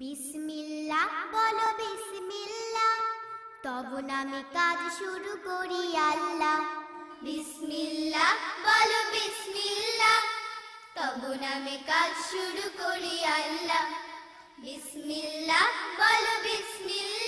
বিসমিল্লাহ, বলো বিসমিল্লা তব নামে কাজ শুরু করি আল্লাহ। বিসমিল্লা বলো বিসমিল্লা তব নামে কাজ শুরু করি আল্লাহ। বিসমিল্লা বলো বিসমিল্লাহ।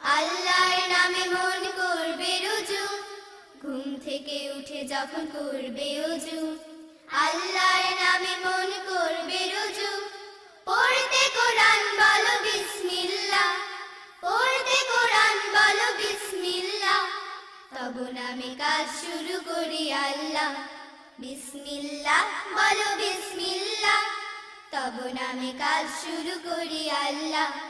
আল্লাহর নামে মন করবে রুজু। ঘুম থেকে উঠে যখন করবে অজু, আল্লাহর নামে মন করবে রুজু। পড়তে কোরআন বলো বিসমিল্লাহ, পড়তে কোরআন বলো বিসমিল্লাহ। তব নামে কাজ শুরু করি আল্লাহ। বিসমিল্লাহ বলো বিসমিল্লাহ, তব নামে কাজ শুরু করি আল্লাহ।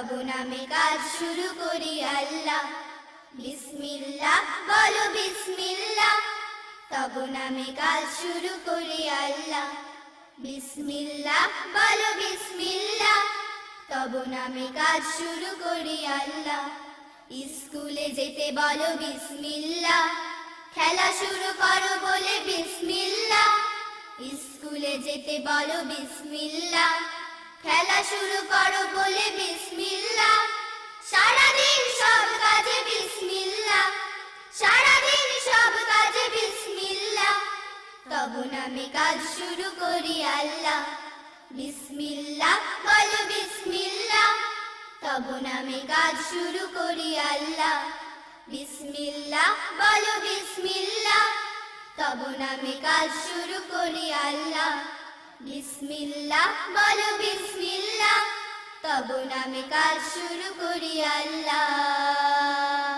তব নামে কাজ শুরু করি আল্লাহ। বিসমিল্লাহ, বলো বিসমিল্লাহ। তব নামে কাজ শুরু করি আল্লাহ। বিসমিল্লাহ, বলো বিসমিল্লাহ। তব নামে কাজ শুরু করি আল্লাহ। স্কুলে যেতে বলো বিসমিল্লাহ। খেলা শুরু করো বলে বিসমিল্লাহ। স্কুলে যেতে বলো বিসমিল্লাহ। খেলা শুরু করো বলে বিসমিল্লাহ তব নামে কাজ শুরু করি আল্লাহ। বিসমিল্লাহ, বলো বিসমিল্লাহ। তব নামে কাজ শুরু করি আল্লাহ। বিসমিল্লাহ, বলো বিসমিল্লাহ। তব নামে কাজ শুরু করি আল্লাহ। বিসমিল্লাহ, বলো বিসমিল্লাহ। তব নামে কাজ শুরু করি আল্লাহ।